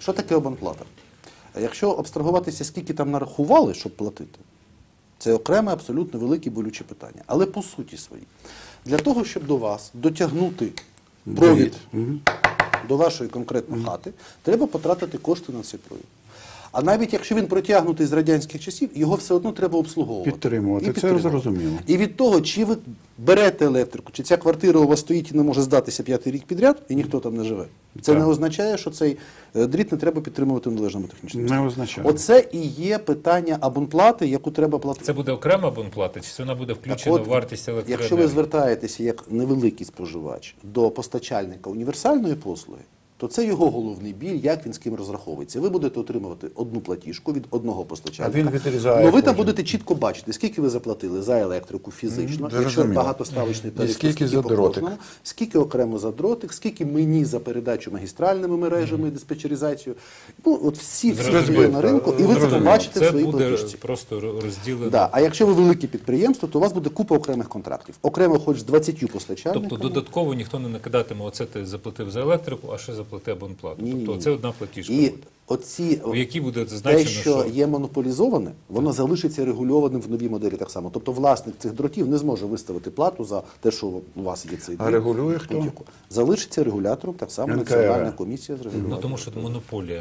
Що таке абонплата? Якщо абстрагуватися, скільки там нарахували, щоб платити, це окреме абсолютно велике болюче питання. Але по суті своїй, для того, щоб до вас дотягнути провід до вашої конкретної хати, треба потратити кошти на цей провід. А навіть якщо він протягнутий з радянських часів, його все одно треба обслуговувати. Підтримувати. І Це зрозуміло. І від того, чи ви берете електрику, чи ця квартира у вас стоїть і не може здатися п'ятий рік підряд, і ніхто там не живе. Це Так. не означає, що цей е, дріт не треба підтримувати в належному технічному Не означає. Оце і є питання абонплати, яку треба платити. Це буде окрема абонплата, чи вона буде включена от, в вартість електроенергії? Якщо ви звертаєтеся як невеликий споживач до постачальника універсальної послуги, то це його головний біль, як він з ким розраховується. Ви будете отримувати одну платіжку від одного постачальника. А він відрізає Ну ви там кожен. будете чітко бачити, скільки ви заплатили за електрику фізично, Мгм, якщо зрозуміло. багатоставочний тариф, то скільки за по дротик. кожному, скільки окремо за дротик, скільки мені за передачу магістральними мережами, диспетчеризацію. Ну, от всі всі Зрозуміло. на ринку, і ви це Зрозуміло. побачите в Це своїй буде платіжці. просто розділено. Да. А якщо ви велике підприємство, то у вас буде купа окремих контрактів. Окремо хоч з 20 постачальниками. Тобто додатково ніхто не накидатиме, оце ти заплатив за електрику, а ще заплати абонплату. Ні, тобто ні, Тобто це одна платіжка І буде. оці В якій буде зазначено, те, що є монополізоване, воно залишиться регульованим в новій моделі так само. Тобто власник цих дротів не зможе виставити плату за те, що у вас є цей А регулює хто? Залишиться регулятором, так само НКР. Національна комісія з Ну тому що монополія.